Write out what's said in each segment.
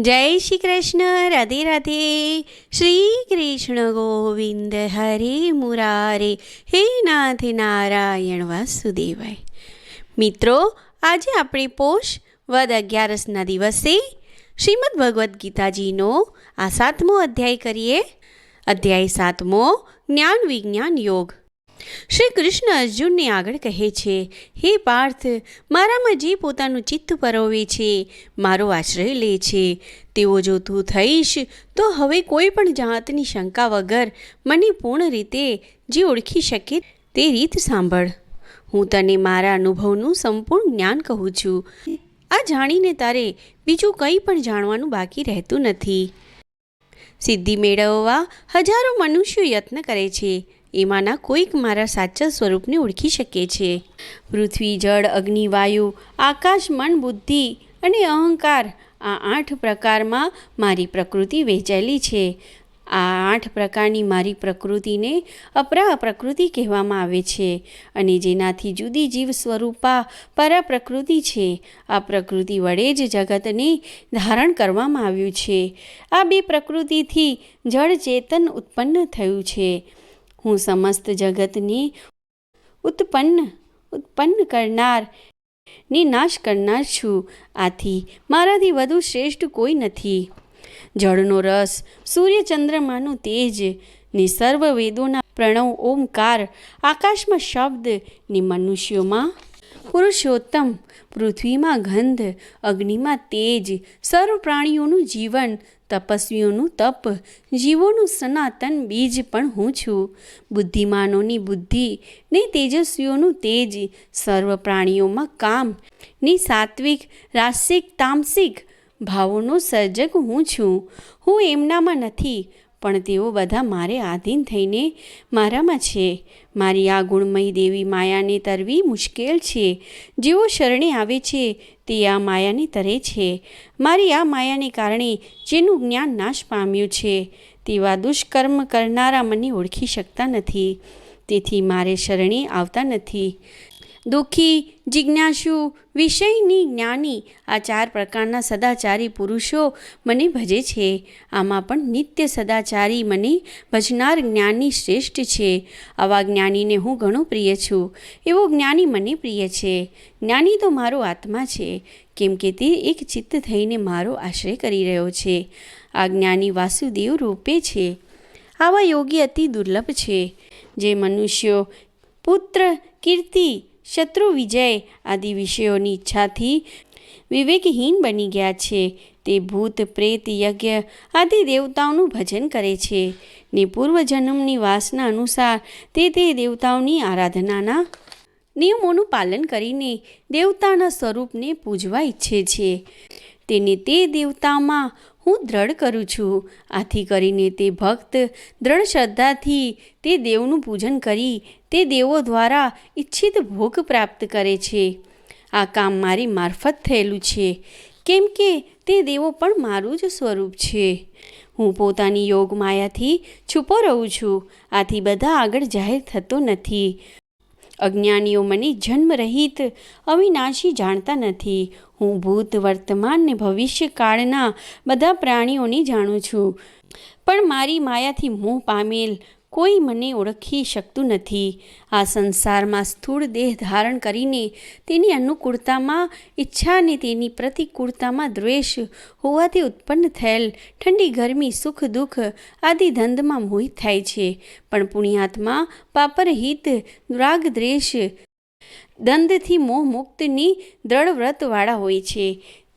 જય શ્રી કૃષ્ણ, રાધે રાધે. શ્રી કૃષ્ણ ગોવિંદ હરે મુરારે. હે નાથ નારાયણ વાસુદેવાય. મિત્રો, આજે આપણે પોષ વદ અગિયારસના દિવસે શ્રીમદ ભગવદ્ ગીતાજીનો આ સાતમો અધ્યાય કરીએ. અધ્યાય સાતમો, જ્ઞાન વિજ્ઞાન યોગ. શ્રી કૃષ્ણ અર્જુનને આગળ કહે છે, હે પાર્થ, મારામાં જે પોતાનું ચિત્ત પરોવે છે, મારો આશ્રય લે છે. તેઓ જો તું થઈશ, તો હવે કોઈ પણ જાતની શંકા વગર મને પૂર્ણ રીતે જે ઓળખી શકે તે રીત સાંભળ. હું તને મારા અનુભવનું સંપૂર્ણ જ્ઞાન કહું છું. આ જાણીને તારે બીજું કંઈ પણ જાણવાનું બાકી રહેતું નથી. સિદ્ધિ મેળવવા હજારો મનુષ્યો યત્ન કરે છે. એમાંના કોઈક મારા સાચા સ્વરૂપને ઓળખી શકે છે. પૃથ્વી, જળ, અગ્નિ, વાયુ, આકાશ, મન, બુદ્ધિ અને અહંકાર આ આઠ પ્રકારમાં મારી પ્રકૃતિ વહેંચાયેલી છે. આ આઠ પ્રકારની મારી પ્રકૃતિને અપરા પ્રકૃતિ કહેવામાં આવે છે અને જેનાથી જુદી જીવ સ્વરૂપા પરા પ્રકૃતિ છે. આ પ્રકૃતિ વડે જ જગતને ધારણ કરવામાં આવ્યું છે. આ બે પ્રકૃતિથી જળ ચેતન ઉત્પન્ન થયું છે. હું સમસ્ત જગતની ઉત્પન્ન ઉત્પન્ન કરનારની નાશ કરનાર છું. આથી મારાથી વધુ શ્રેષ્ઠ કોઈ નથી. જળનો રસ સૂર્ય ચંદ્રમાનું તેજની સર્વ વેદોના પ્રણવ ઓમકાર આકાશમાં શબ્દ, ની મનુષ્યોમાં પુરુષોત્તમ. પૃથ્વીમાં ગંધ, અગ્નિમાં તેજ, સર્વ પ્રાણીઓનું જીવન, તપસ્વીઓનું તપ, જીવોનું સનાતન બીજ પણ હું છું. બુદ્ધિમાનોની બુદ્ધિ, ને તેજસ્વીઓનું તેજ, સર્વ પ્રાણીઓમાં કામ, ની સાત્વિક રાસિક તામસિક ભાવોનો સર્જક હું છું. હું એમનામાં નથી, પણ તેઓ બધા મારે આધીન થઈને મારામાં છે. મારી આ ગુણમય દેવી માયાને તરવી મુશ્કેલ છે. જેઓ શરણે આવે છે, તે આ માયાને તરે છે. મારી આ માયાને કારણે જેનું જ્ઞાન નાશ પામ્યું છે. તેવા દુષ્કર્મ કરનારા મને ઓળખી શકતા નથી. તેથી મારે શરણે આવતા નથી. દુઃખી, જિજ્ઞાસુ, વિષયની જ્ઞાની આ ચાર પ્રકારના સદાચારી પુરુષો મને ભજે છે. આમાં પણ નિત્ય સદાચારી મને ભજનાર જ્ઞાની શ્રેષ્ઠ છે. આવા જ્ઞાનીને હું ઘણો પ્રિય છું. એવો જ્ઞાની મને પ્રિય છે. જ્ઞાની તો મારો આત્મા છે, કેમ કે તે એક ચિત્ત થઈને મારો આશ્રય કરી રહ્યો છે. આ જ્ઞાની વાસુદેવ રૂપે છે. આવા યોગી અતિ દુર્લભ છે. જે મનુષ્યો પુત્ર, કીર્તિ શત્રુ વિજય આદિ વિષયોની ઈચ્છાથી વિવેકહીન બની ગયા છે. તે ભૂત, પ્રેત, યજ્ઞ આદિ દેવતાઓનું ભજન કરે છે. ને પૂર્વજન્મની વાસના અનુસાર તે તે દેવતાઓની આરાધનાના નિયમોનું પાલન કરીને દેવતાના સ્વરૂપને પૂજવા ઈચ્છે છે. તેને તે દેવતામાં હું દ્રઢ કરું છું. આથી કરીને તે ભક્ત દ્રઢ શ્રદ્ધાથી તે દેવનું પૂજન કરી તે દેવો દ્વારા ઈચ્છિત ભોગ પ્રાપ્ત કરે છે. આ કામ મારી મારફત થયેલું છે. કેમ કે તે દેવો પણ મારું જ સ્વરૂપ છે. હું પોતાની યોગ માયાથી છુપો રહું છું. આથી બધા આગળ જાહેર થતો નથી. અજ્ઞાનીઓ મને જન્મરહિત અવિનાશી જાણતા નથી. હું ભૂત, વર્તમાન ને ભવિષ્યકાળના બધા પ્રાણીઓને જાણું છું. પણ મારી માયાથી મોહ પામેલ કોઈ મને ઓળખી શકતું નથી. આ સંસારમાં સ્થૂળ દેહ ધારણ કરીને તેની અનુકૂળતામાં ઈચ્છા અને તેની પ્રતિકૂળતામાં દ્વેષ હોવાથી ઉત્પન્ન થયેલ ઠંડી, ગરમી, સુખ, દુઃખ આદિ ધંધમાં મોહિત થાય છે. પણ પુણ્યાત્મા, પાપરહિત રાગ દ્વેષ દંદથી મોહ મુક્તની દ્રઢ વ્રતવાળા હોય છે.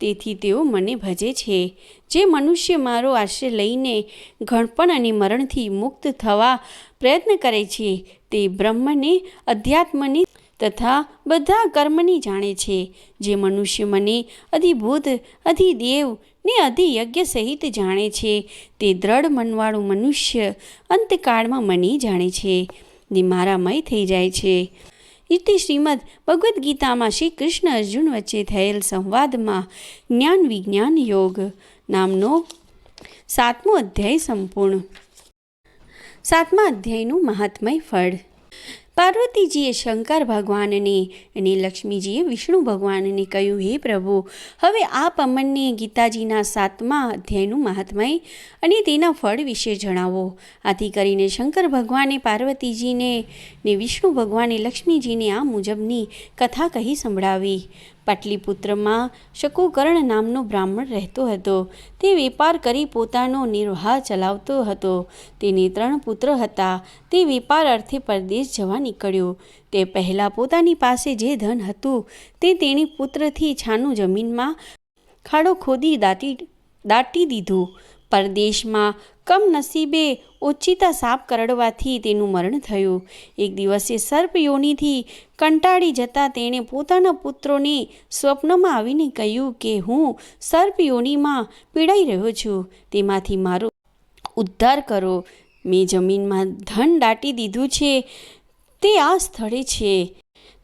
તેથી તેઓ મને ભજે છે. જે મનુષ્ય મારો આશ્રય લઈને ઘણપણ અને મરણથી મુક્ત થવા પ્રયત્ન કરે છે, તે બ્રહ્મને, અધ્યાત્મને તથા બધા કર્મની જાણે છે. જે મનુષ્ય મને અધિભૂત, અધિદેવ ને અધિયજ્ઞ સહિત જાણે છે, તે દ્રઢ મનવાળું મનુષ્ય અંતકાળમાં મને જાણે છે. ને મારામય થઈ જાય છે. ઇતિ શ્રીમદ ભગવદ્ ગીતામાં શ્રી કૃષ્ણ અર્જુન વચ્ચે થયેલ સંવાદમાં જ્ઞાન વિજ્ઞાન યોગ નામનો સાતમો અધ્યાય સંપૂર્ણ. સાતમા અધ્યાયનું મહાત્મય ફળ. પાર્વતીજીએ શંકર ભગવાનને અને લક્ષ્મીજીએ વિષ્ણુ ભગવાનને કહ્યું, હે પ્રભુ, હવે આપ અમને ગીતાજીના સાતમા અધ્યાયનું મહાત્મય અને તેના ફળ વિશે જણાવો. આથી કરીને શંકર ભગવાને પાર્વતીજીને ને વિષ્ણુ ભગવાને લક્ષ્મીજીને આ મુજબની કથા કહી સંભળાવી. પાટલીપુત્રમાં શકુકર્ણ નામનો બ્રાહ્મણ રહેતો હતો. તે વેપાર કરી પોતાનો નિર્વાહ ચલાવતો હતો. તેને ત્રણ પુત્ર હતા. તે વેપાર અર્થે પરદેશ જવા નીકળ્યો. તે પહેલાં પોતાની પાસે જે ધન હતું, તે તેણે પુત્રથી છાનું જમીનમાં ખાડો ખોદી દાટી દાટી દીધું. પરદેશમાં કમનસીબે ઓચિતા સાપ કરડવાથી તેનું મરણ થયું. એક દિવસે સર્પ યોનિથી કંટાળી જતાં તેણે પોતાના પુત્રોને સ્વપ્નમાં આવીને કહ્યું કે હું સર્પ યોનિમાં પીડાઈ રહ્યો છું, તેમાંથી મારો ઉદ્ધાર કરો. મેં જમીનમાં ધન દાટી દીધું છે, તે આ સ્થળે છે.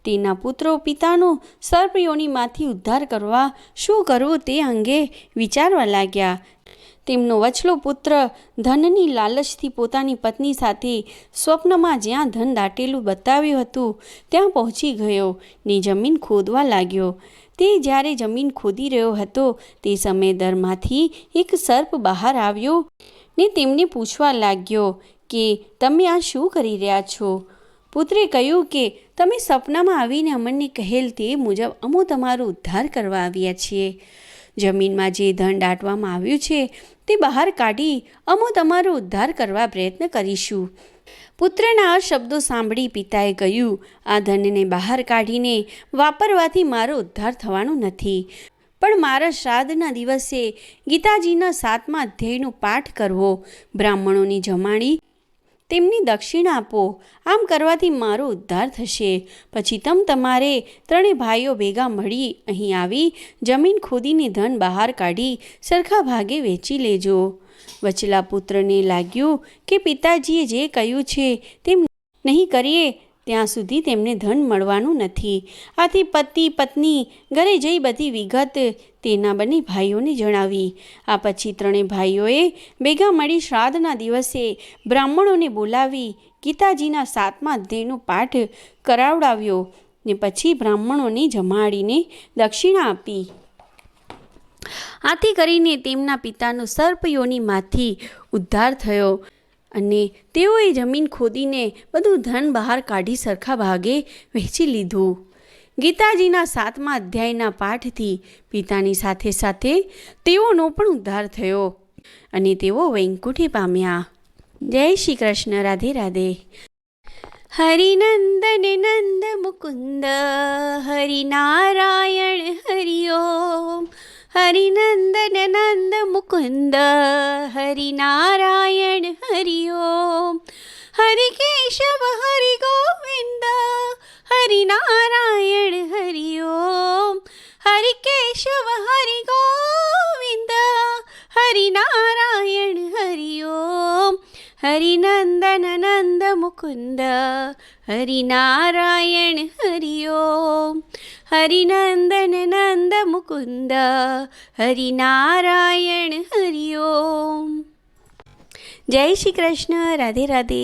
તેના પુત્રો પિતાનો સર્પયોનીમાંથી ઉદ્ધાર કરવા શું કરવું તે અંગે વિચારવા લાગ્યા. તેમનો વચલો પુત્ર ધનની લાલચથી પોતાની પત્ની સાથે સ્વપ્નમાં જ્યાં ધન દાટેલું બતાવ્યું હતું, ત્યાં પહોંચી ગયો. ને જમીન ખોદવા લાગ્યો. તે જ્યારે જમીન ખોદી રહ્યો હતો, તે સમયે દરમાંથી એક સર્પ બહાર આવ્યો ને તેમને પૂછવા લાગ્યો કે, તમે આ શું કરી રહ્યા છો? પુત્રે કહ્યું કે, તમે સપનામાં આવીને અમને કહેલ તે મુજબ અમો તમારો ઉદ્ધાર કરવા આવ્યા છીએ. જમીનમાં જે ધન દાટવામાં આવ્યું છે તે બહાર કાઢી અમો તમારો ઉદ્ધાર કરવા પ્રયત્ન કરીશું. પુત્રના આ શબ્દો સાંભળી પિતાએ કહ્યું, આ ધનને બહાર કાઢીને વાપરવાથી મારો ઉદ્ધાર થવાનો નથી. પણ મારા શ્રાદ્ધના દિવસે ગીતાજીના સાતમા અધ્યાયનો પાઠ કરવો. બ્રાહ્મણોની જમાડી તેમની દક્ષિણા આપો. આમ કરવાથી મારો ઉદ્ધાર થશે. પછી તમ તમારે ત્રણેય ભાઈઓ ભેગા મળી અહીં આવી, જમીન ખોદીને ધન બહાર કાઢી સરખા ભાગે વેચી લેજો. વચલા પુત્રને લાગ્યું કે પિતાજીએ જે કહ્યું છે તેમ નહીં કરીએ ત્યાં સુધી તેમને ધન મળવાનું નથી. આથી પતિ, પત્ની, ઘરે જઈ બધી વિગત તેના બંને ભાઈઓને જણાવી. આ પછી ત્રણેય ભાઈઓએ ભેગા મળી શ્રાદ્ધના દિવસે બ્રાહ્મણોને બોલાવી ગીતાજીના સાતમા અધ્યાયનો પાઠ કરાવડાવ્યો ને પછી બ્રાહ્મણોને જમાડીને દક્ષિણા આપી. આથી કરીને તેમના પિતાનો સર્પયોનીમાંથી ઉદ્ધાર થયો. અને તેઓએ જમીન ખોદીને બધું ધન બહાર કાઢી સરખા ભાગે વહેંચી લીધું. ગીતાજીના સાતમા અધ્યાયના પાઠથી પિતાની સાથે સાથે તેઓનો પણ ઉદ્ધાર થયો અને તેઓ વૈકુંઠે પામ્યા. જય શ્રી કૃષ્ણ, રાધે રાધે. હરિનંદન, નંદ મુકુંદ, હરિનારાયણ, હરિ ઓમ. હરિનંદન નંદ મુકુંદ હરિનારાયણ હરિ ઓમ હરિ કેશવ હરિ ગોવિંદ હરિનારાયણ હરિ ઓમ હરિ કેશવ હરિ ગોવિંદ હરિનારાયણ હરિ ઓમ હરિનંદન નંદ મુકુંદ હરિનારાયણ હરિ ઓમ હરિનંદન નંદ મુકુંદ હરિનારાયણ હરિ ઓમ જય શ્રી કૃષ્ણ રાધે રાધે